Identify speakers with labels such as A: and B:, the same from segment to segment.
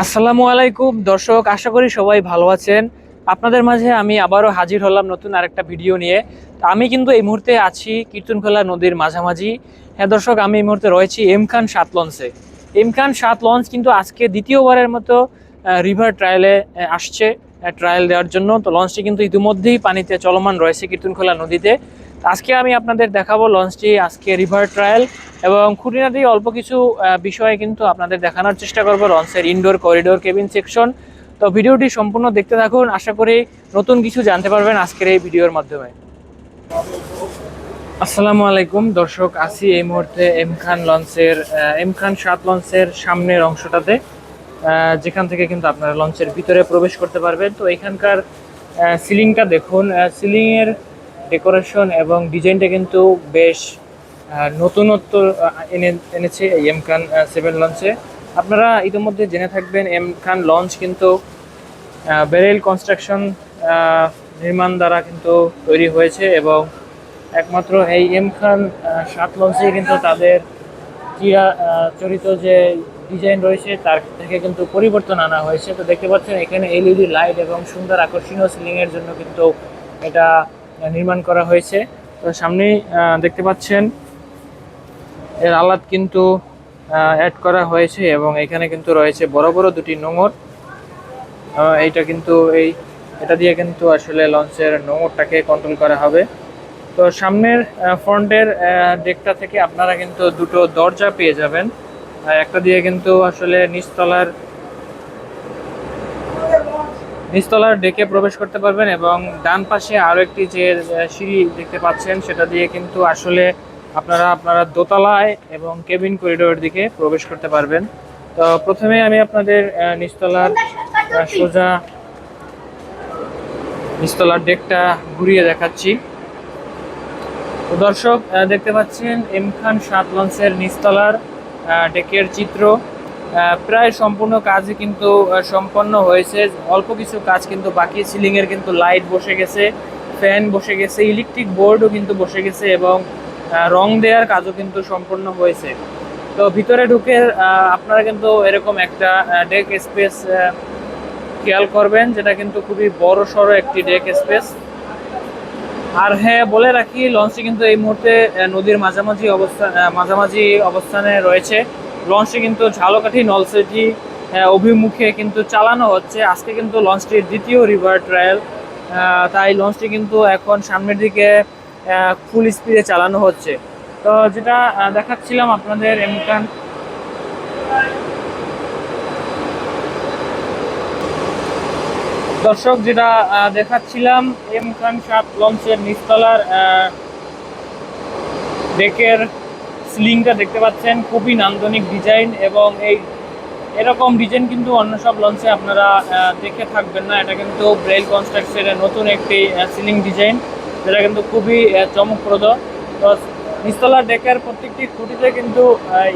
A: আসসালামু আলাইকুম। দর্শক, আশা করি সবাই ভালো আছেন। আপনাদের মাঝে আমি আবারও হাজির হলাম নতুন আরেকটা ভিডিও নিয়ে। তো আমি কিন্তু এই মুহূর্তে আছি কীর্তনখোলা নদীর মাঝামাঝি। হ্যাঁ দর্শক, আমি এই মুহূর্তে রয়েছি এম খান সাত লঞ্চে। এম খান সাত লঞ্চ কিন্তু আজকে দ্বিতীয়বারের মতো রিভার ট্রায়ালে আসছে ট্রায়াল দেওয়ার জন্য। তো লঞ্চটি কিন্তু ইতিমধ্যেই পানিতে চলমান রয়েছে কীর্তনখোলা নদীতে। আজকে আমি আপনাদের দেখাবো লঞ্চটি আজকে রিভার ট্রায়াল এবং খুঁটিনাটি অল্প কিছু বিষয়ে কিন্তু আপনাদের দেখানোর চেষ্টা করব লঞ্চের ইনডোর করিডোর কেবিন সেকশন তো ভিডিওটি সম্পূর্ণ দেখতে থাকুন, আশা করি নতুন কিছু জানতে পারবেন আজকের এই ভিডিওর মাধ্যমে। আসসালামু আলাইকুম, দর্শক আছি এই মুহূর্তে এম খান লঞ্চের এম খান সাত লঞ্চের সামনের অংশটাতে যেখান থেকে কিন্তু আপনারা লঞ্চের ভিতরে প্রবেশ করতে পারবেন। তো এখানকার সিলিংটা দেখুন সিলিং এর ডেকোরেশন এবং ডিজাইনটা কিন্তু বেশ নতুনত্ব এনে এনেছে এই এম খান সেভেন লঞ্চে আপনারা ইতিমধ্যে জেনে থাকবেন এম খান লঞ্চ কিন্তু বেরেল কনস্ট্রাকশন নির্মাণ দ্বারা কিন্তু তৈরি হয়েছে এবং একমাত্র এই এম খান সাত লঞ্চে কিন্তু তাদের চিরা আহ, চরিত যে ডিজাইন রয়েছে তার থেকে কিন্তু পরিবর্তন আনা হয়েছে। তো দেখতে পাচ্ছেন এখানে এলইডি লাইট এবং সুন্দর আকর্ষণীয় সিলিংয়ের জন্য কিন্তু এটা নির্মাণ করা হয়েছে। তো সামনেই দেখতে পাচ্ছেন, এর আলাদ কিন্তু অ্যাড করা হয়েছে এবং এখানে কিন্তু রয়েছে বড় বড় দুটি নোঙর। এইটা কিন্তু এই, এটা দিয়ে কিন্তু আসলে লঞ্চের নোঙরটাকে কন্ট্রোল করা হবে। তো সামনের ফ্রন্টের ডেকটা থেকে আপনারা কিন্তু দুটো দরজা পেয়ে যাবেন। একটা দিয়ে কিন্তু আসলে নিচতলার নিচতলার ডেকে প্রবেশ করতে পারবেন এবং ডান পাশে আরও একটি যে সিঁড়ি দেখতে পাচ্ছেন, সেটা দিয়ে কিন্তু আসলে আপনারা আপনারা দোতলায় এবং কেবিন করিডোরের দিকে প্রবেশ করতে পারবেন। তো প্রথমে আমি আপনাদের নিচতলার সোজা নিচতলার ডেকটা ঘুরিয়ে দেখাচ্ছি। তো দর্শক দেখতে পাচ্ছেন, এম খান সাত লঞ্চের নিচতলার ডেকের চিত্র। প্রায় সম্পূর্ণ কাজই কিন্তু সম্পন্ন হয়েছে। অল্প কিছু কাজ কিন্তু বাকি। সিলিংয়ের কিন্তু লাইট বসে গেছে ফ্যান বসে গেছে ইলেকট্রিক বোর্ডও কিন্তু বসে গেছে এবং রং দেওয়ার কাজও কিন্তু সম্পন্ন হয়েছে। তো ভিতরে ঢুকে আপনারা কিন্তু এরকম একটা ডেক স্পেস খেয়াল করবেন যেটা কিন্তু খুবই বড় সড়ো একটি ডেক স্পেস আর হ্যাঁ বলে রাখি লঞ্চটি কিন্তু এই মুহূর্তে নদীর মাঝামাঝি অবস্থান আহ, মাঝামাঝি অবস্থানে রয়েছে। লঞ্চটি কিন্তু ঝালকাঠি, নলসেটি অভিমুখে কিন্তু চালানো হচ্ছে। আজকে কিন্তু লঞ্চটির দ্বিতীয় রিভার ট্রায়াল তাই লঞ্চটি কিন্তু এখন সামনের দিকে ফুল স্পিডে চালানো হচ্ছে। তো যেটা দেখাচ্ছিলাম আপনাদের এমকান দর্শক, যেটা দেখাচ্ছিলাম এম খান সাত লঞ্চের নিচতলার ডেকের সিলিংটা দেখতে পাচ্ছেন, খুবই নান্দনিক ডিজাইন এবং এই এরকম ডিজাইন কিন্তু অন্য সব লঞ্চে আপনারা দেখে থাকবেন না। এটা কিন্তু ব্রেল কনস্ট্রাকশনের নতুন একটি সিলিং ডিজাইন যেটা কিন্তু খুবই চমকপ্রদ। তো নিস্তলা ডেকের প্রত্যেকটি খুঁটিতে কিন্তু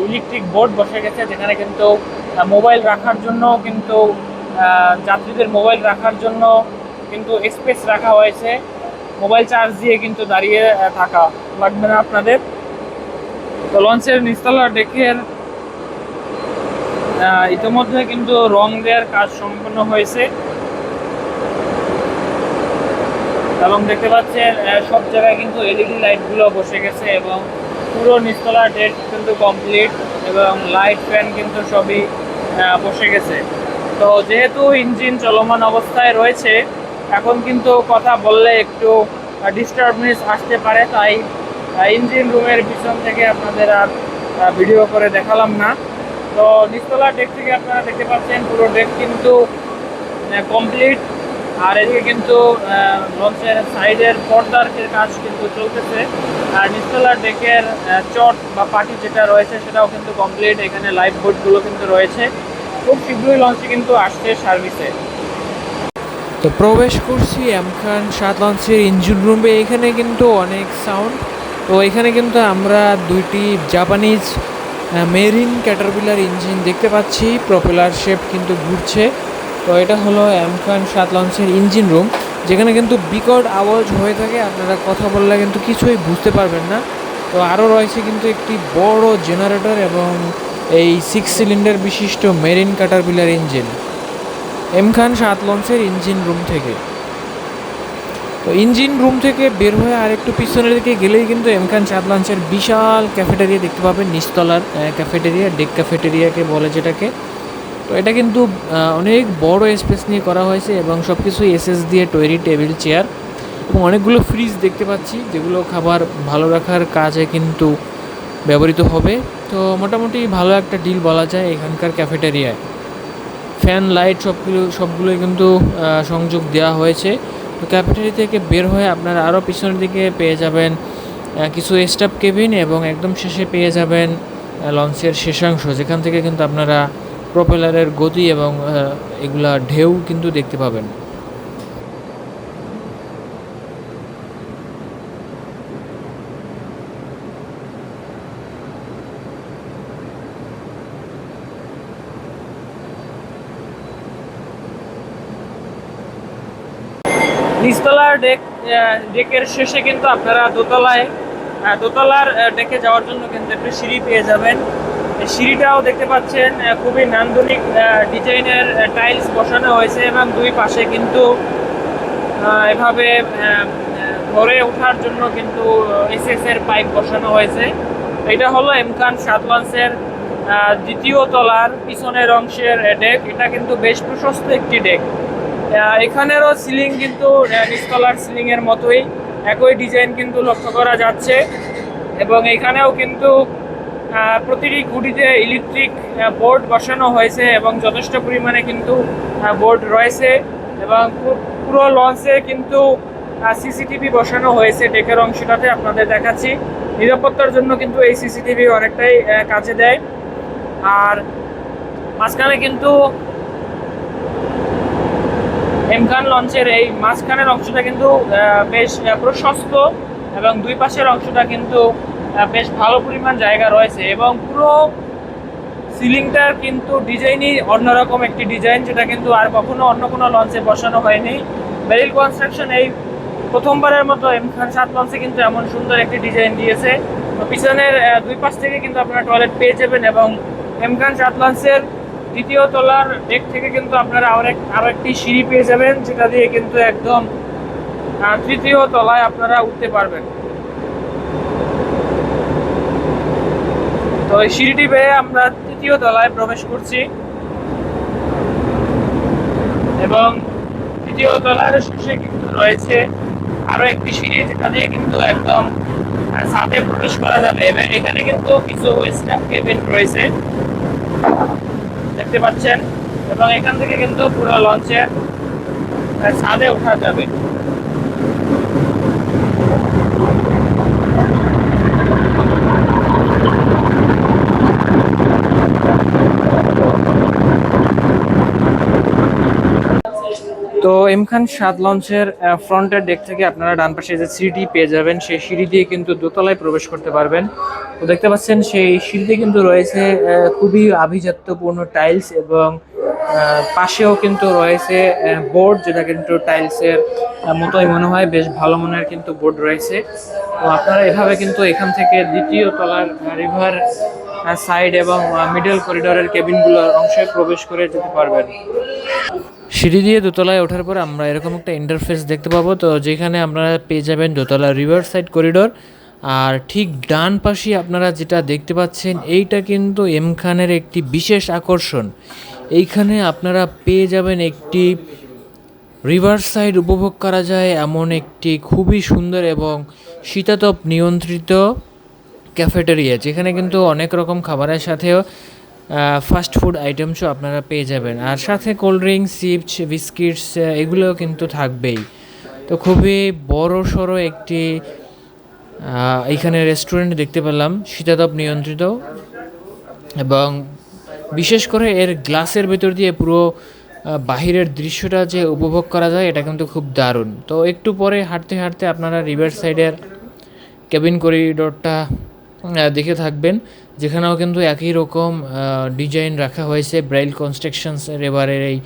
A: ইলেকট্রিক বোর্ড বসে গেছে, যেখানে কিন্তু মোবাইল রাখার জন্য কিন্তু যাত্রীদের মোবাইল রাখার জন্য কিন্তু স্পেস রাখা হয়েছে। মোবাইল চার্জ দিয়ে কিন্তু দাঁড়িয়ে থাকা লাগবে না আপনাদের। তো লঞ্চের নিচতলা ডেকের ইতিমধ্যে কিন্তু রং দেওয়ার কাজ সম্পন্ন হয়েছে। এবং দেখতে পাচ্ছেন সব জায়গায় কিন্তু এলইডি লাইটগুলো বসে গেছে এবং পুরো নিচতলা ডেট কিন্তু কমপ্লিট এবং লাইট ফ্যান কিন্তু সবই বসে গেছে। তো যেহেতু ইঞ্জিন চলমান অবস্থায় রয়েছে, এখন কিন্তু কথা বললে একটু ডিস্টার্বনেস আসতে পারে, তাই ইঞ্জিন রুমের পিছন থেকে আপনাদের আর ভিডিও করে দেখালাম না। তো নিচতলা ডেক থেকে আপনারা দেখতে পাচ্ছেন, পুরো ডেক কিন্তু কমপ্লিট আর এদিকে কিন্তু লঞ্চের সাইডের পর্দার কাজ কিন্তু চলতেছে। আর নিচতলা ডেকের চট বা পাটি যেটা রয়েছে, সেটাও কিন্তু কমপ্লিট এখানে লাইফ বোর্ডগুলো কিন্তু রয়েছে। খুব শীঘ্রই লঞ্চটি কিন্তু আসছে সার্ভিসে
B: তো প্রবেশ করছি এমখান সাত লঞ্চের ইঞ্জিন রুমে এখানে কিন্তু অনেক সাউন্ড তো এখানে কিন্তু আমরা দুইটি জাপানিজ মেরিন ক্যাটারপিলার ইঞ্জিন দেখতে পাচ্ছি। প্রপেলার শেপ কিন্তু ঘুরছে। তো এটা হলো এমখান সাত লঞ্চের ইঞ্জিন রুম যেখানে কিন্তু বিকট আওয়াজ হয়ে থাকে। আপনারা কথা বললে কিন্তু কিছুই বুঝতে পারবেন না। তো আরও রয়েছে কিন্তু একটি বড় জেনারেটর এবং এই সিক্স সিলিন্ডার বিশিষ্ট marine caterpillar engine M Khan সাত লঞ্চের ইঞ্জিন রুম থেকে। তো ইঞ্জিন রুম থেকে বের হয়ে আর একটু পিছনের দিকে গেলেই কিন্তু এম খান লাঞ্চের বিশাল ক্যাফেটেরিয়া দেখতে পাবেন, নিচতলার ক্যাফেটেরিয়া ডেক ক্যাফেটেরিয়াকে বলে যেটাকে। তো এটা কিন্তু অনেক বড় স্পেস নিয়ে করা হয়েছে এবং সব কিছু এসএস দিয়ে তৈরি টেবিল চেয়ার এবং অনেকগুলো ফ্রিজ দেখতে পাচ্ছি, যেগুলো খাবার ভালো রাখার কাজে কিন্তু ব্যবহৃত হবে। তো মোটামুটি ভালো একটা ডিল বলা যায় এখানকার ক্যাফেটেরিয়ায় ফ্যান লাইট সবগুলো, সবগুলোই কিন্তু সংযোগ দেওয়া হয়েছে। তো থেকে বের হয়ে আপনারা আরও পিছনের দিকে পেয়ে যাবেন কিছু স্টাফ কেবিন এবং একদম শেষে পেয়ে যাবেন লঞ্চের শেষাংশ, যেখান থেকে কিন্তু আপনারা প্রপেলারের গতি এবং এগুলা ঢেউ কিন্তু দেখতে পাবেন।
A: নিচতলার ডেক ডেকের শেষে কিন্তু আপনারা দোতলায় দোতলার ডেকে যাওয়ার জন্য কিন্তু একটা সিঁড়ি পেয়ে যাবেন। সিঁড়িটাও দেখতে পাচ্ছেন খুবই নান্দনিক ডিজাইনের টাইলস বসানো হয়েছে এবং দুই পাশে কিন্তু এভাবে ঘরে ওঠার জন্য কিন্তু এসএস এর পাইপ বসানো হয়েছে। এটা হলো এমকান সাত লঞ্চের আহ, দ্বিতীয় তলার পিছনের অংশের ডেক। এটা কিন্তু বেশ প্রশস্ত একটি ডেক। এখানেরও সিলিং কিন্তু নিচতলার সিলিং এর মতোই। একই ডিজাইন কিন্তু লক্ষ্য করা যাচ্ছে। এবং এখানেও কিন্তু প্রতিটি গুটিতে ইলেকট্রিক বোর্ড বসানো হয়েছে এবং যথেষ্ট পরিমাণে কিন্তু বোর্ড রয়েছে। এবং পুরো লঞ্চে কিন্তু সিসিটিভি বসানো হয়েছে ডেকের অংশটাতে আপনাদের দেখাচ্ছি। নিরাপত্তার জন্য কিন্তু এই সিসিটিভি অনেকটাই কাজে দেয়। আর মাঝখানে কিন্তু এমকান লঞ্চের এই মাঝখানের অংশটা কিন্তু বেশ প্রশস্ত এবং দুই পাশের অংশটা কিন্তু বেশ ভালো পরিমাণ জায়গা রয়েছে এবং পুরো সিলিংটার কিন্তু ডিজাইনই অন্যরকম একটি ডিজাইন, যেটা কিন্তু আর কখনো অন্য কোনো লঞ্চে বসানো হয়নি। বেরিল কনস্ট্রাকশন এই প্রথমবারের মতো এমখান সাত লঞ্চে কিন্তু এমন সুন্দর একটি ডিজাইন দিয়েছে। পিছনের দুই পাশ থেকে কিন্তু আপনারা টয়লেট পেয়ে যাবেন এবং এমখান সাত লঞ্চের দ্বিতীয় তলার ডেক থেকে কিন্তু আপনারা আরও এক আরও একটি সিঁড়ি পেয়ে যাবেন, যেটা দিয়ে কিন্তু একদম তৃতীয় তলায় আপনারা উঠতে পারবেন। তো এই সিঁড়িটি পেয়ে আমরা তৃতীয় তলায় প্রবেশ করছি। এবং তৃতীয় তলার শেষে কিন্তু রয়েছে আরও একটি সিঁড়ি, যেটা দিয়ে কিন্তু একদম ছাদে প্রবেশ করা যাবে। এবং এখানে কিন্তু কিছু স্টাফ কেবিন রয়েছে। দেখতে পাচ্ছেন। এবং এখান থেকে কিন্তু পুরো লঞ্চে ছাদে ওঠা যাবে। তো এমখান সাত লঞ্চের ফ্রন্টের ডেক থেকে আপনারা ডান পাশে যে সিঁড়িটি পেয়ে যাবেন, সেই সিঁড়ি দিয়ে কিন্তু দোতলায় প্রবেশ করতে পারবেন। তো দেখতে পাচ্ছেন সেই সিঁড়িতে কিন্তু রয়েছে খুবই আভিজাত্যপূর্ণ টাইলস এবং পাশেও কিন্তু রয়েছে বোর্ড যেটা কিন্তু টাইলসের মতোই মনে হয়, বেশ ভালো মনের কিন্তু বোর্ড রয়েছে। তো আপনারা এভাবে কিন্তু এখান থেকে দ্বিতীয় তলার রিভার সাইড এবং মিডল করিডোরের কেবিনগুলোর অংশে প্রবেশ করে যেতে পারবেন।
B: সিঁড়ি দিয়ে দোতলায় ওঠার পর আমরা এরকম একটা ইন্টারফেস দেখতে পাবো। তো যেখানে আমরা পেয়ে যাবেন দোতলা রিভার সাইড করিডোর। আর ঠিক ডান পাশে আপনারা যেটা দেখতে পাচ্ছেন, এইটা কিন্তু এম খানের একটি বিশেষ আকর্ষণ। এইখানে আপনারা পেয়ে যাবেন একটি রিভার সাইড উপভোগ করা যায়, এমন একটি খুবই সুন্দর এবং শীতাতপ নিয়ন্ত্রিত ক্যাফেটেরিয়া যেখানে কিন্তু অনেক রকম খাবারের সাথেও ফাস্ট ফুড আইটেমসও আপনারা পেয়ে যাবেন। আর সাথে কোল্ড ড্রিঙ্কস চিপস বিস্কিটস এগুলোও কিন্তু থাকবেই। তো খুবই বড় সড়ো একটি এইখানে রেস্টুরেন্ট দেখতে পেলাম শীতাতপ নিয়ন্ত্রিত এবং বিশেষ করে এর গ্লাসের ভেতর দিয়ে পুরো বাহিরের দৃশ্যটা যে উপভোগ করা যায়, এটা কিন্তু খুব দারুণ। তো একটু পরে হাঁটতে হাঁটতে আপনারা রিভার সাইডের কেবিন করিডোরটা দেখে থাকবেন, যেখানেও কিন্তু একই রকম ডিজাইন রাখা হয়েছে। ব্রাইল কনস্ট্রাকশনসের এবারের এই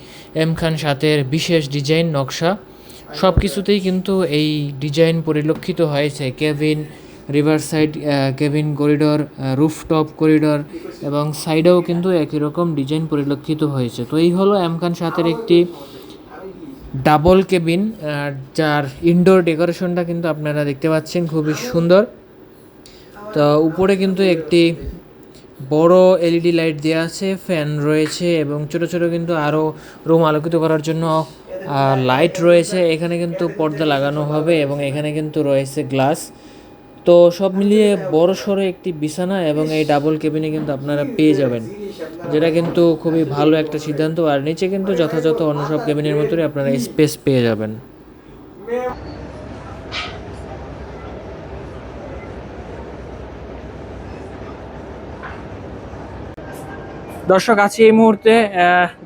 B: এম খান সাতের বিশেষ ডিজাইন নকশা। সব কিছুতেই কিন্তু এই ডিজাইন পরিলক্ষিত হয়েছে। Cabin river side cabin corridor rooftop corridor এবং সাইডেও কিন্তু একই রকম ডিজাইন পরিলক্ষিত হয়েছে। তো এই হলো এমকান সাতের একটি ডাবল কেবিন যার ইনডোর ডেকোরেশনটা কিন্তু আপনারা দেখতে পাচ্ছেন, খুবই সুন্দর। তো উপরে কিন্তু একটি বড় এলইডি লাইট দেওয়া আছে, ফ্যান রয়েছে এবং ছোট ছোট কিন্তু আরও রুম আলোকিত করার জন্য লাইট রয়েছে, এখানে কিন্তু পর্দা লাগানো হবে এবং এখানে কিন্তু রয়েছে গ্লাস তো সব মিলিয়ে বড় সড়ো একটি বিছানা এবং এই ডাবল কেবিনে কিন্তু আপনারা পেয়ে যাবেন, যেটা কিন্তু খুবই ভালো একটা সিদ্ধান্ত। আর নিচে কিন্তু যথাযথ অন্য সব কেবিনের মতোই আপনারা স্পেস পেয়ে যাবেন।
A: দর্শক আছি এই মুহূর্তে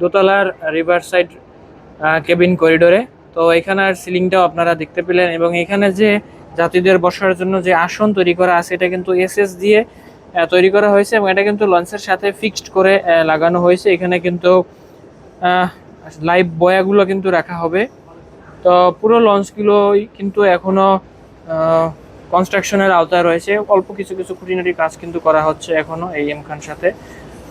A: দোতলার রিভার সাইড কেবিন করিডোরে তো এখানের সিলিংটাও আপনারা দেখতে পেলেন এবং এখানে যে যাত্রীদের বসার জন্য যে আসন তৈরি করা আছে, এটা কিন্তু এসএস দিয়ে তৈরি করা হয়েছে এবং এটা কিন্তু লঞ্চের সাথে ফিক্সড করে লাগানো হয়েছে। এখানে কিন্তু লাইভ বয়াগুলো কিন্তু রাখা হবে। তো পুরো লঞ্চগুলোই কিন্তু এখনও কনস্ট্রাকশনের আওতায় রয়েছে। অল্প কিছু কিছু খুঁটিনাটি কাজ কিন্তু করা হচ্ছে এখনও এই এম খান সাথে।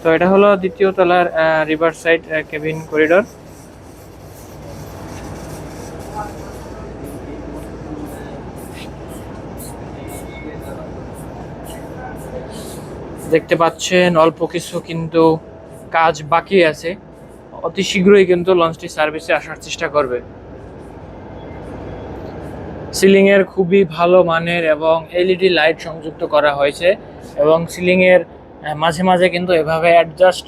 A: তো এটা হলো দ্বিতীয় তলার রিভার সাইড কেবিন করিডর দেখতে পাচ্ছেন, অল্প কিছু কিন্তু কাজ বাকি আছে। অতি শীঘ্রই কিন্তু লঞ্চটি সার্ভিসে আসার চেষ্টা করবে। সিলিং এর খুবই ভালো মানের এবং এলইডি লাইট সংযুক্ত করা হয়েছে এবং সিলিং এর মাঝে মাঝে কিন্তু এভাবে অ্যাডজাস্ট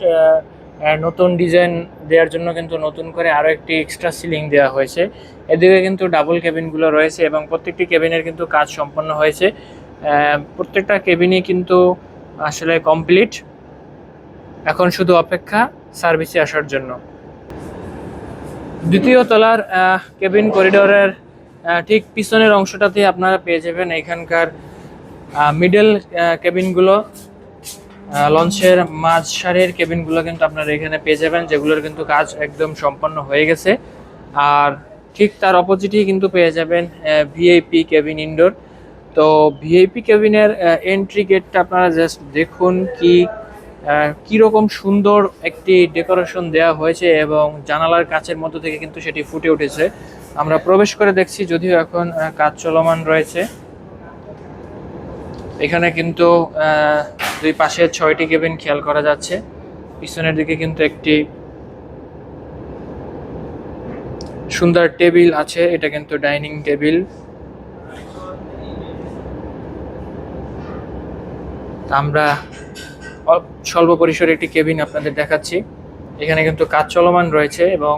A: নতুন ডিজাইন দেওয়ার জন্য কিন্তু নতুন করে আরও একটি এক্সট্রা সিলিং দেওয়া হয়েছে। এদিকে কিন্তু ডাবল কেবিনগুলো রয়েছে এবং প্রত্যেকটি কেবিনের কিন্তু কাজ সম্পন্ন হয়েছে। প্রত্যেকটা কেবিনই কিন্তু আসলে কমপ্লিট এখন শুধু অপেক্ষা সার্ভিসে আসার জন্য। দ্বিতীয় তলার কেবিন করিডোরের ঠিক পিছনের অংশটাতে আপনারা পেয়ে যাবেন এখানকার মিডল কেবিনগুলো লঞ্চের মাঝ সারির কেবিনগুলো কিন্তু আপনারা এখানে পেয়ে যাবেন, যেগুলোর কিন্তু কাজ একদম সম্পন্ন হয়ে গেছে। আর ঠিক তার অপোজিটেই কিন্তু পেয়ে যাবেন ভিআইপি কেবিন ইনডোর তো ভিআইপি কেবিনের এন্ট্রি গেটটা আপনারা জাস্ট দেখুন কি কীরকম সুন্দর একটি ডেকোরেশন দেওয়া হয়েছে এবং জানালার কাচের মধ্য থেকে কিন্তু সেটি ফুটে উঠেছে। আমরা প্রবেশ করে দেখছি যদিও এখন কাজ চলমান রয়েছে। এখানে কিন্তু দুই পাশে ছয়টি কেবিন খেয়াল করা যাচ্ছে। পিছনের দিকে কিন্তু একটি সুন্দর টেবিল আছে, এটা কিন্তু ডাইনিং টেবিল। আমরা স্বল্প পরিসরে একটি কেবিন আপনাদের দেখাচ্ছি। এখানে কিন্তু কাজ চলমান রয়েছে এবং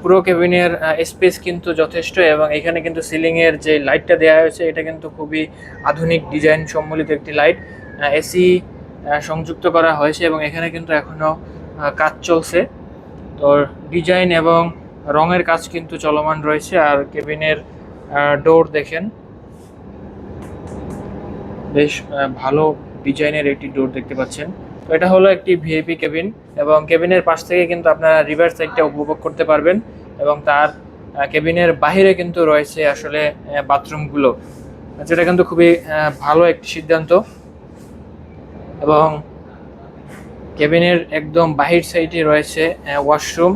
A: পুরো কেবিনের স্পেস কিন্তু যথেষ্ট এবং এখানে কিন্তু সিলিংয়ের যে লাইটটা দেওয়া হয়েছে, এটা কিন্তু খুবই আধুনিক ডিজাইন সম্বলিত একটি লাইট। এসি সংযুক্ত করা হয়েছে এবং এখানে কিন্তু এখনও কাজ চলছে। তো ডিজাইন এবং রঙের কাজ কিন্তু চলমান রয়েছে আর কেবিনের ডোর দেখেন। বেশ ভালো ডিজাইনের একটি ডোর দেখতে পাচ্ছেন। তো এটা হলো একটি ভিআইপি কেবিন এবং কেবিনের পাশ থেকে কিন্তু আপনারা রিভার সাইডটা উপভোগ করতে পারবেন এবং তার কেবিনের বাহিরে কিন্তু রয়েছে আসলে বাথরুমগুলো। যেটা কিন্তু খুবই ভালো একটি সিদ্ধান্ত। এবং কেবিনের একদম বাহির সাইডে রয়েছে ওয়াশরুম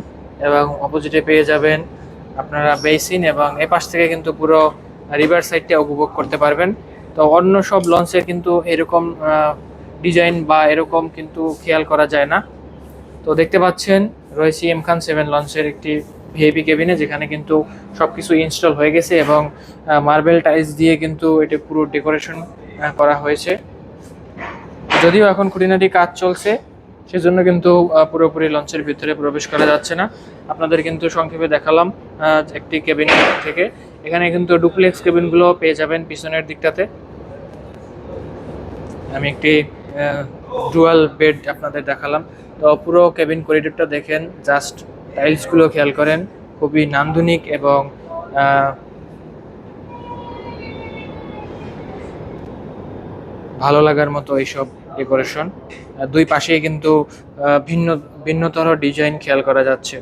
A: এবং অপোজিটে পেয়ে যাবেন আপনারা বেসিন এবং এ পাশ থেকে কিন্তু পুরো রিভার সাইডটা উপভোগ করতে পারবেন। তো অন্য সব লঞ্চে কিন্তু এরকম ডিজাইন বা এরকম কিন্তু খেয়াল করা যায় না। তো দেখতে পাচ্ছেন, রয়েছে এম খান সেভেন লঞ্চের একটি ভিআইপি কেবিনে যেখানে কিন্তু সব কিছু ইনস্টল হয়ে গেছে এবং মার্বেল টাইলস দিয়ে কিন্তু এটি পুরো ডেকোরেশন করা হয়েছে। যদিও এখন খুঁটিনাটি কাজ চলছে, সেজন্য কিন্তু পুরোপুরি লঞ্চের ভিতরে প্রবেশ করা যাচ্ছে না। আপনাদের কিন্তু সংক্ষেপে দেখালাম একটি কেবিন থেকে। এখানে কিন্তু ডুপ্লেক্স কেবিনগুলো পেয়ে যাবেন পিছনের দিকটাতে। আমি একটি ডুয়াল বেড আপনাদের দেখালাম। তো পুরো কেবিন করিডোরটা দেখেন জাস্ট টাইলসগুলো খেয়াল করেন, খুবই নান্দনিক এবং ভালো লাগার মতো এইসব ডেকোরেশন। দুই পাশেই কিন্তু ভিন্ন, ভিন্নতর ডিজাইন খেয়াল করা যাচ্ছে।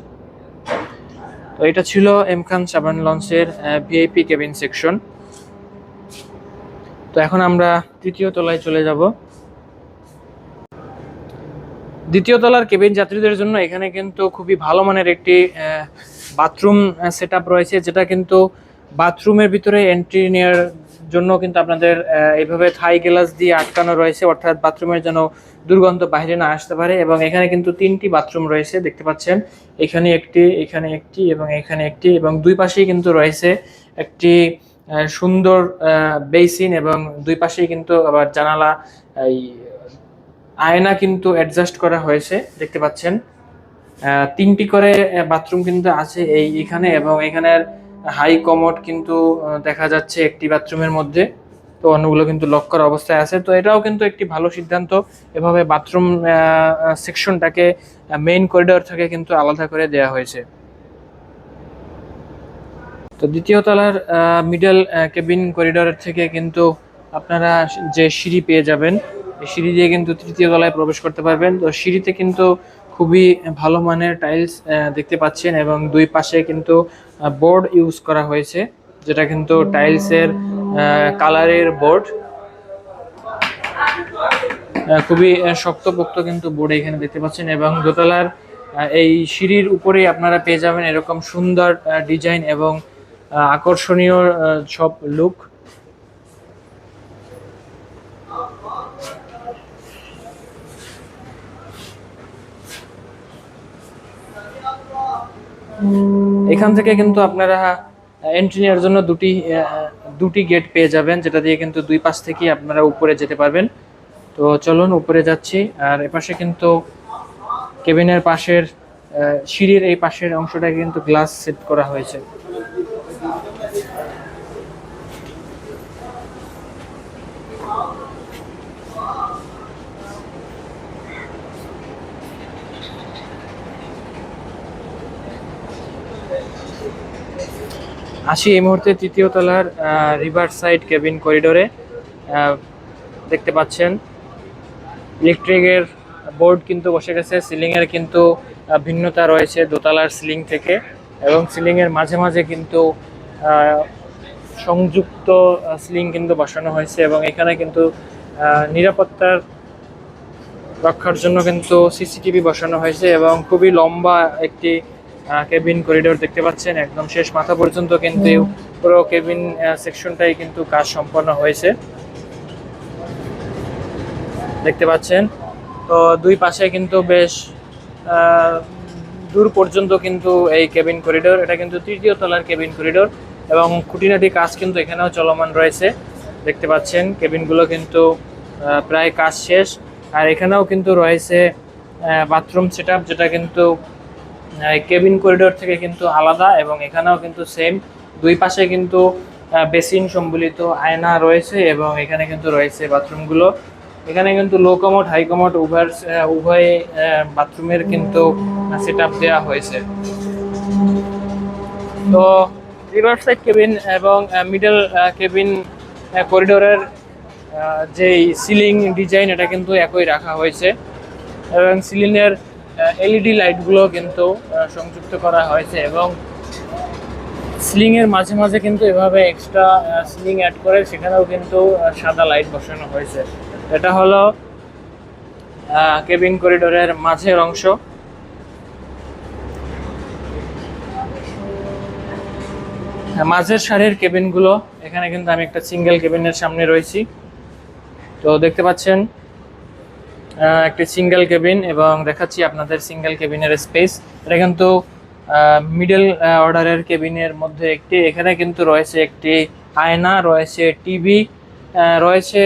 A: তো এটা ছিল এম খান সাবান লঞ্চের ভিআইপি কেবিন সেকশন তো এখন আমরা তৃতীয় তলায় চলে যাব। দ্বিতীয় তলার কেবিন যাত্রীদের জন্য এখানে কিন্তু খুবই ভালো মানের একটি বাথরুম সেট রয়েছে, যেটা কিন্তু বাথরুমের ভিতরে এন্ট্রি জন্য কিন্তু আপনাদের এইভাবে থাই গ্লাস দিয়ে আটকানো রয়েছে, অর্থাৎ বাথরুমের যেন দুর্গন্ধ বাইরে না আসতে পারে এবং এখানে কিন্তু তিনটি বাথরুম রয়েছে, দেখতে পাচ্ছেন। এখানে একটি এখানে একটি এবং এখানে একটি এবং দুই পাশেই কিন্তু রয়েছে একটি সুন্দর বেসিন এবং দুই পাশেই কিন্তু আবার জানালা, এই আয়না কিন্তু অ্যাডজাস্ট করা হয়েছে, দেখতে পাচ্ছেন। তিনটি করে বাথরুম কিন্তু আছে এই এখানে এবং এখানের হাই কমোড কিন্তু দেখা যাচ্ছে একটি বাথরুমের মধ্যে। তো অন্যগুলো কিন্তু লক করা অবস্থায় আছে। তো এটাও কিন্তু একটি ভালো সিদ্ধান্ত। এভাবে বাথরুম সেকশনটাকে মেইন করিডোর থেকে কিন্তু আলাদা করে দেয়া হয়েছে। তো দ্বিতীয় তলার মিডল কেবিন করিডোরের থেকে কিন্তু আপনারা যে সিঁড়ি পেয়ে যাবেন সিঁড়ি দিয়ে কিন্তু তৃতীয় তলায় প্রবেশ করতে পারবেন। তো সিঁড়িতে কিন্তু খুবই ভালো মানের টাইলস দেখতে পাচ্ছেন এবং দুই পাশে কিন্তু বোর্ড ইউজ করা হয়েছে, যেটা কিন্তু টাইলসের কালারের বোর্ড খুবই শক্তপোক্ত কিন্তু বোর্ড এখানে দেখতে পাচ্ছেন এবং দোতলার এই সিঁড়ির উপরেই আপনারা পেয়ে যাবেন এরকম সুন্দর ডিজাইন এবং আকর্ষণীয় সব লুক এখান থেকে কিন্তু আপনারা এন্ট্রি নেওয়ার জন্য দুটি দুটি গেট পেয়ে যাবেন, যেটা দিয়ে কিন্তু দুই পাশ থেকেই আপনারা উপরে যেতে পারবেন। তো চলুন, উপরে যাচ্ছি। আর এপাশে কিন্তু কেবিনের পাশের সিঁড়ির এই পাশের অংশটা কিন্তু গ্লাস সেট করা হয়েছে। আসি এই মুহূর্তে তৃতীয় তলার রিভার সাইড কেবিন করিডোরে দেখতে পাচ্ছেন ইলেকট্রিকের বোর্ড কিন্তু বসে গেছে সিলিং এর কিন্তু ভিন্নতা রয়েছে দোতলার সিলিং থেকে এবং সিলিং এর মাঝে মাঝে কিন্তু সংযুক্ত সিলিং কিন্তু বসানো হয়েছে এবং এখানে কিন্তু নিরাপত্তার রক্ষার জন্য কিন্তু সিসিটিভি বসানো হয়েছে এবং খুবই লম্বা একটি কেবিন করিডোর দেখতে পাচ্ছেন একদম শেষ মাথা পর্যন্ত কিন্তু পুরো কেবিন সেকশনটাই কিন্তু কাজ সম্পন্ন হয়েছে। দেখতে পাচ্ছেন তো দুই পাশে কিন্তু বেশ দূর পর্যন্ত কিন্তু এই কেবিন করিডোর এটা কিন্তু তৃতীয় তলার কেবিন করিডোর এবং খুঁটিনাটি কাজ কিন্তু এখানেও চলমান রয়েছে। দেখতে পাচ্ছেন কেবিনগুলো কিন্তু প্রায় কাজ শেষ। আর এখানেও কিন্তু রয়েছে বাথরুম সেট যেটা কিন্তু কেবিন করিডোর থেকে কিন্তু আলাদা এবং এখানেও কিন্তু সেম দুই পাশে কিন্তু বেসিন সম্বলিত আয়না রয়েছে এবং এখানে কিন্তু রয়েছে বাথরুমগুলো। এখানে কিন্তু লো কমোড হাই কমোড উভয় উভয় বাথরুমের কিন্তু সেট আপ দেওয়া হয়েছে। তো রিভার সাইড কেবিন এবং মিডল কেবিন করিডোরের যেই সিলিং ডিজাইন এটা কিন্তু একই রাখা হয়েছে। এবং সিলিংয়ের এলইডি লাইটগুলো কিন্তু সংযুক্ত করা হয়েছে এবং সিলিং এর মাঝে মাঝে কিন্তু এভাবে এক্সট্রা সিলিং অ্যাড করে সেখানেও কিন্তু সাদা লাইট বসানো হয়েছে। এটা হলো কেবিন করিডোরের মাঝের অংশ। মাঝের সারির কেবিনগুলো এখানে কিন্তু আমি একটা সিঙ্গেল কেবিনের সামনে রয়েছি। তো দেখতে পাচ্ছেন একটি সিঙ্গেল কেবিন এবং দেখাচ্ছি আপনাদের সিঙ্গেল কেবিনের স্পেস এটা কিন্তু মিডল অর্ডারের কেবিনের মধ্যে একটি। এখানে কিন্তু রয়েছে একটি আয়না, রয়েছে টিভি রয়েছে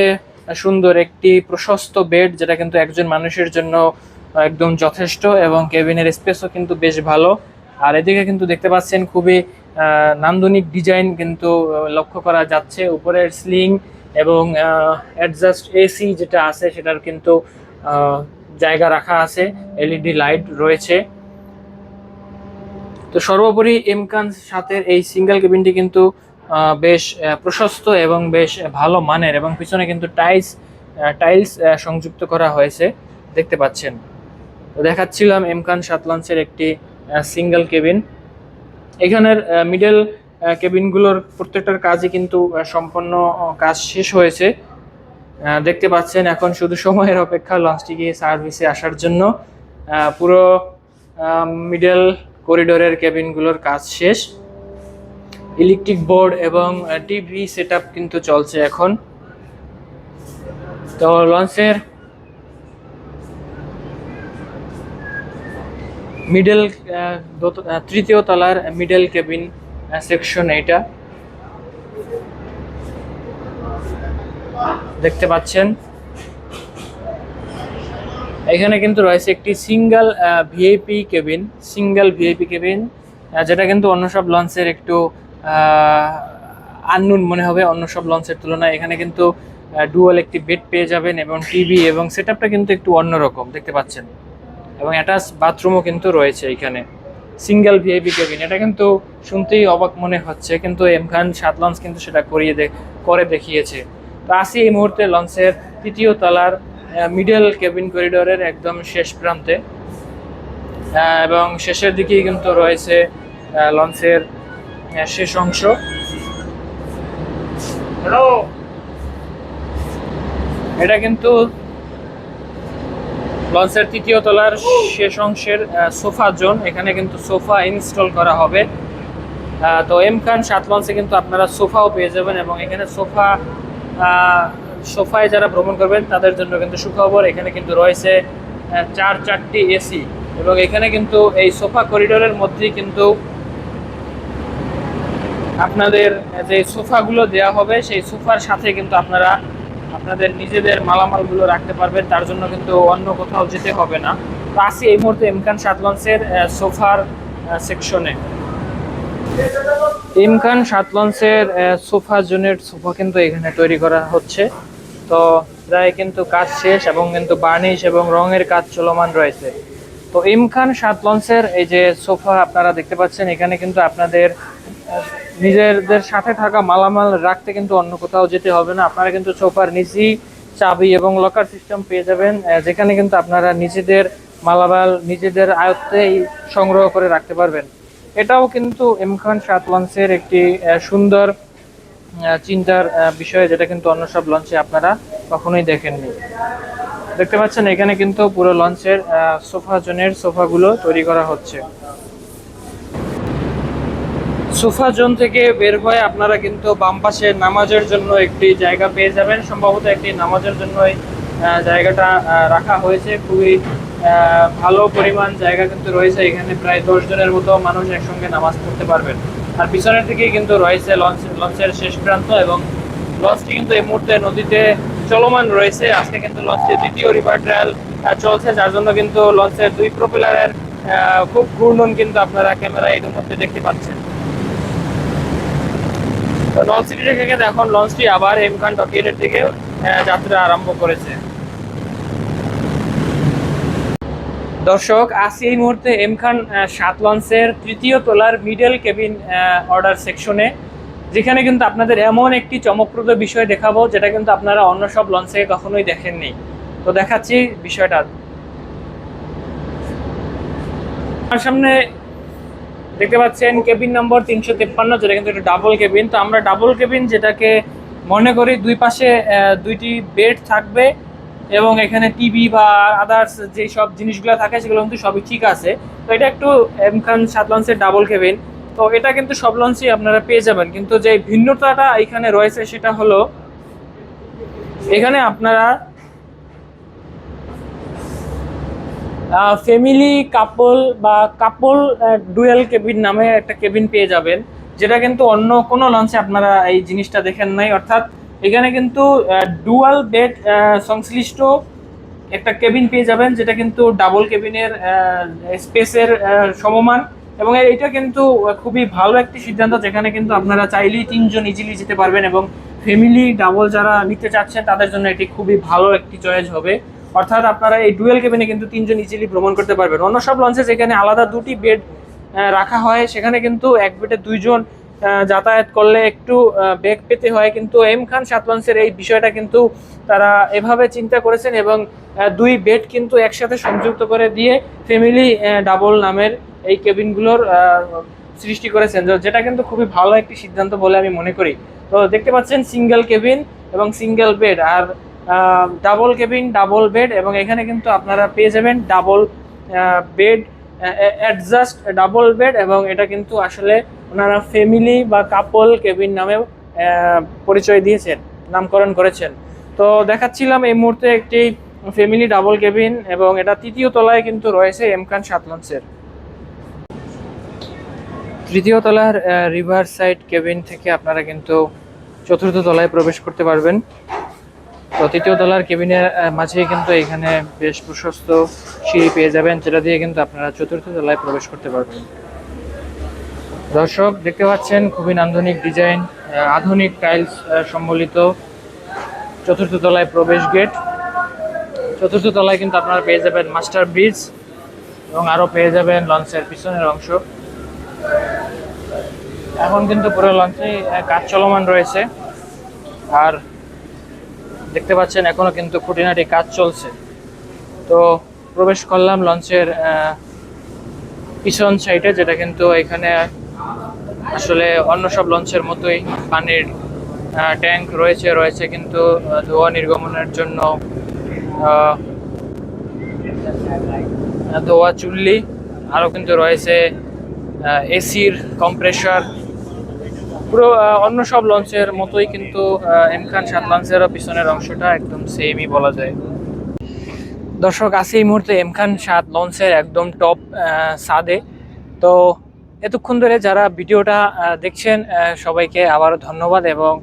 A: সুন্দর একটি প্রশস্ত বেড যেটা কিন্তু একজন মানুষের জন্য একদম যথেষ্ট এবং কেবিনের স্পেসও কিন্তু বেশ ভালো। আর এদিকে কিন্তু দেখতে পাচ্ছেন খুবই নান্দনিক ডিজাইন কিন্তু লক্ষ্য করা যাচ্ছে। উপরের স্লিং এবং অ্যাডজাস্ট এসি যেটা আছে সেটার কিন্তু জায়গা রাখা আছে, এলইডি লাইট রয়েছে। তো সর্বোপরি এমকান সাথের এই সিঙ্গেল কেবিনটি কিন্তু বেশ প্রশস্ত এবং বেশ ভালো মানের এবং পিছনে কিন্তু টাইলস টাইলস সংযুক্ত করা হয়েছে। দেখতে পাচ্ছেন। তো দেখাচ্ছিলাম এমকান সাত লঞ্চের একটি সিঙ্গেল কেবিন। এখানের মিডল কেবিনগুলোর প্রত্যেকটার কাজই কিন্তু সম্পন্ন কাজ শেষ হয়েছে। দেখতে পাচ্ছেন এখন শুধু সময়ের অপেক্ষা লঞ্চটিকে সার্ভিসে আসার জন্য। পুরো মিডল করিডোরের কেবিনগুলোর কাজ শেষ। ইলেকট্রিক বোর্ড এবং টিভি সেট কিন্তু চলছে এখন। তো লঞ্চের মিডল তৃতীয় তলার মিডল কেবিন সেকশন এটা দেখতে পাচ্ছেন। এখানে কিন্তু রয়েছে একটি single VIP cabin, single VIP cabin যেটা কিন্তু অন্য সব লঞ্চের একটু আননুন মনে হবে অন্য সব লঞ্চের তুলনায়। এখানে কিন্তু ডুয়াল একটি বেড পেয়ে যাবেন এবং টিভি এবং সেটআপটা কিন্তু একটু অন্যরকম, দেখতে পাচ্ছেন। এবং অ্যাটাচ বাথরুমও কিন্তু রয়েছে এখানে। সিঙ্গেল ভিআইপি কেবিন, এটা কিন্তু শুনতেই অবাক মনে হচ্ছে, কিন্তু এম খান সাত লঞ্চ কিন্তু সেটা করিয়ে করে দেখিয়েছে। তো আসি এই মুহূর্তে লঞ্চের তৃতীয় তলার মিডল কেবিন করিডোরের একদম শেষ প্রান্তে। এবং শেষের দিকেই কিন্তু রয়েছে লঞ্চের শেষ অংশ। এটা কিন্তু লঞ্চের তৃতীয় তলার শেষ অংশের সোফা জোন। এখানে কিন্তু সোফা ইনস্টল করা হবে। তো এম খান সাত লঞ্চে কিন্তু আপনারা সোফাও পেয়ে যাবেন এবং এখানে সোফা সোফায় যারা ভ্রমণ করবেন, তাদের জন্য কিন্তু সুখবর। এখানে কিন্তু রয়েছে চার চারটি এসি এবং এখানে কিন্তু এই সোফা করিডোরের মধ্যেই কিন্তু আপনাদের যে সোফাগুলো দেওয়া হবে, সেই সোফার সাথে কিন্তু আপনারা আপনাদের নিজেদের মালামালগুলো রাখতে পারবেন। তার জন্য কিন্তু অন্য কোথাও যেতে হবে না। তো আসি এই মুহূর্তে ইমকান সাত লঞ্চের সোফার সেকশনে ইমকান সাত লঞ্চের সোফা জোনের সোফা কিন্তু এখানে তৈরি করা হচ্ছে। তো প্রায় কিন্তু কাজ শেষ এবং কিন্তু বার্নিশ এবং রঙের কাজ চলমান রয়েছে। তো ইমখান সাত লঞ্চের এই যে সোফা আপনারা দেখতে পাচ্ছেন, এখানে কিন্তু আপনাদের নিজেদের সাথে থাকা মালামাল রাখতে কিন্তু অন্য কোথাও যেতে হবে না। আপনারা কিন্তু সোফার নিচেই চাবি এবং লকার সিস্টেম পেয়ে যাবেন যেখানে কিন্তু আপনারা নিজেদের মালামাল নিজেদের আয়ত্তেই সংগ্রহ করে রাখতে পারবেন। এটাও কিন্তু এমখান সাত লঞ্চের একটি সুন্দর চিন্তার বিষয় যেটা কিন্তু অন্য সব লঞ্চে আপনারা কখনোই দেখেননি। দেখতে পাচ্ছেন এখানে কিন্তু পুরো লঞ্চের সোফা জোনের সোফাগুলো তৈরি করা হচ্ছে। সোফা জোন থেকে বের হয়ে আপনারা কিন্তু বাম পাশে নামাজের জন্য একটি জায়গা পেয়ে যাবেন। সম্ভবত একটি নামাজের জন্য জায়গাটা রাখা হয়েছে। খুবই ভালো পরিমাণ জায়গা কিন্তু রয়েছে। এখানে প্রায় দশ জনের মতো মানুষ একসঙ্গে নামাজ পড়তে পারবেন। আর পিছনের দিকেই কিন্তু রয়েছে লঞ্চ, লঞ্চের শেষ প্রান্ত এবং লঞ্চটি কিন্তু এই মুহূর্তে নদীতে চলমান রয়েছে। আজকে কিন্তু লঞ্চটির দ্বিতীয় রিভার ট্রায়াল চলছে, যার জন্য কিন্তু লঞ্চের দুই প্রোপেলারের খুব ঘূর্ণন কিন্তু আপনারা ক্যামেরা এর মধ্যে দেখতে পাচ্ছেন। তো লঞ্চ সিটি থেকে এখন লঞ্চটি আবার এমকান ডকিয়ারের দিকে যাত্রা আরম্ভ করেছে। দর্শক আসি এই মুহূর্তে এম খান সাত লঞ্চের তৃতীয় তলার মিডল কেবিন অর্ডার সেকশনে যেখানে কিন্তু আপনাদের এমন একটি চমকপ্রদ বিষয় দেখাবো, যেটা কিন্তু আপনারা অন্য সব লঞ্চে কখনোই দেখেননি। তো দেখাচ্ছি বিষয়টা। আমার সামনে দেখতে পাচ্ছেন কেবিন নম্বর তিনশো তেপ্পান্ন, যেটা কিন্তু একটা ডাবল কেবিন তো আমরা ডাবল কেবিন যেটাকে মনে করি দুই পাশে দুইটি বেড থাকবে। এবং এখানে টিভি বা আদার্স যে সব জিনিসগুলো থাকে সেগুলো কিন্তু সবই ঠিক আছে। তো এটা একটু এম খান সাত লঞ্চের ডাবল কেবিন তো এটা কিন্তু সব লঞ্চই আপনারা পেয়ে যাবেন। কিন্তু যে ভিন্নতাটা এখানে রয়েছে সেটা হলো, এখানে আপনারা ফ্যামিলি কাপল বা কাপল ডুয়েল কেবিন নামে একটা কেবিন পেয়ে যাবেন। যেটা কিন্তু অন্য কোনো লঞ্চে আপনারা এই জিনিসটা দেখেন নাই। অর্থাৎ এখানে কিন্তু ডুয়াল বেড সংশ্লিষ্ট একটা কেবিন পেয়ে যাবেন, যেটা কিন্তু ডাবল কেবিনের স্পেসের সমমান। এবং এটা কিন্তু খুবই ভালো একটি সিদ্ধান্ত, যেখানে কিন্তু আপনারা চাইলেই তিনজন ইজিলি যেতে পারবেন এবং ফ্যামিলি ডাবল যারা নিতে চাচ্ছেন, তাদের জন্য এটি খুবই ভালো একটি চয়েস হবে। অর্থাৎ আপনারা এই ডুয়েল কেবিনে কিন্তু তিনজন ইজিলি ভ্রমণ করতে পারবেন। অন্য সব লঞ্চে যেখানে আলাদা দুটি বেড রাখা হয়। সেখানে কিন্তু এক বেডে দুইজন যাতায়াত করলে একটু বেগ পেতে হয়। কিন্তু এম খান সাত এই বিষয়টা কিন্তু তারা এভাবে চিন্তা করেছেন এবং দুই বেড কিন্তু একসাথে সংযুক্ত করে দিয়ে ফ্যামিলি ডাবল নামের এই কেবিনগুলোর সৃষ্টি করেছেন। যেটা কিন্তু খুবই ভালো একটি সিদ্ধান্ত বলে আমি মনে করি। তো দেখতে পাচ্ছেন সিঙ্গেল কেবিন এবং সিঙ্গেল বেড। আর ডাবল কেবিন, ডাবল বেড এবং এখানে কিন্তু আপনারা পেয়ে যাবেন double bed adjust double bed এবং এটা কিন্তু আসলে ওনারা ফ্যামিলি বা কাপল কেবিন আহ, পরিচয় দিয়েছেন নামকরণ করেছেন। তো দেখাচ্ছিলাম এই মুহূর্তে একটি ফ্যামিলি ডাবল কেবিন এবং এটা তৃতীয় তলায় কিন্তু রয়েছে এমকান সাত লঞ্চের তৃতীয় তলার রিভার সাইড কেবিন থেকে আপনারা কিন্তু চতুর্থ তলায় প্রবেশ করতে পারবেন। তো তৃতীয় তলার কেবিনের মাঝেই কিন্তু এখানে বেশ প্রশস্ত সিঁড়ি পেয়ে যাবেন যেটা দিয়ে কিন্তু আপনারা চতুর্থ তলায় প্রবেশ করতে পারবেন। দর্শক, দেখতে পাচ্ছেন খুবই নান্দনিক ডিজাইন আধুনিক টাইলস সম্বলিত চতুর্থ তলায় প্রবেশ গেট। চতুর্থ তলায় কিন্তু আপনারা পেয়ে যাবেন মাস্টার ব্রিজ এবং আরও পেয়ে যাবেন লঞ্চের পিছনের অংশ। এখন কিন্তু পুরো লঞ্চে কাজ চলমান রয়েছে। আর দেখতে পাচ্ছেন এখনও কিন্তু খুঁটিনাটি কাজ চলছে। তো প্রবেশ করলাম লঞ্চের পিছন সাইডে যেটা কিন্তু এখানে আসলে অন্য সব লঞ্চের মতোই পানির ট্যাঙ্ক রয়েছে রয়েছে কিন্তু ধোঁয়া নির্গমনের জন্য ধোঁয়া চুল্লি আরও কিন্তু রয়েছে এসির কম্প্রেসার। পুরো অন্য সব লঞ্চের মতোই কিন্তু এমখান সাত লঞ্চেরও পিছনের অংশটা একদম সেমই বলা যায়। দর্শক আছে এই মুহূর্তে এমখান সাত লঞ্চের একদম টপ সাদে তো এতক্ষণ ধরে যারা ভিডিওটা দেখছেন সবাইকে আবারও ধন্যবাদ এবং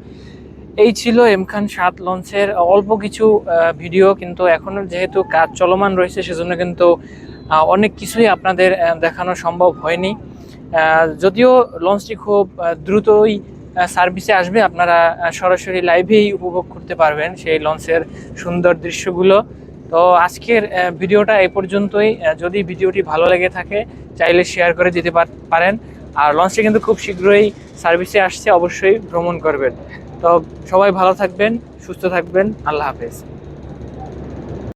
A: এই ছিল এমখান সাত লঞ্চের অল্প কিছু ভিডিও, কিন্তু এখনও যেহেতু কাজ চলমান রয়েছে, সেজন্য কিন্তু অনেক কিছুই আপনাদের দেখানো সম্ভব হয়নি। যদিও লঞ্চটি খুব দ্রুতই সার্ভিসে আসবে, আপনারা সরাসরি লাইভেই উপভোগ করতে পারবেন সেই লঞ্চের সুন্দর দৃশ্যগুলো। তো আজকের ভিডিওটা এই পর্যন্তই। যদি ভিডিওটি ভালো লেগে থাকে, চাইলে শেয়ার করে দিতে পার- পারেন। আর লঞ্চটি কিন্তু খুব শীঘ্রই সার্ভিসে আসছে, অবশ্যই ভ্রমণ করবেন। তো সবাই ভালো থাকবেন, সুস্থ থাকবেন। আল্লাহ হাফেজ।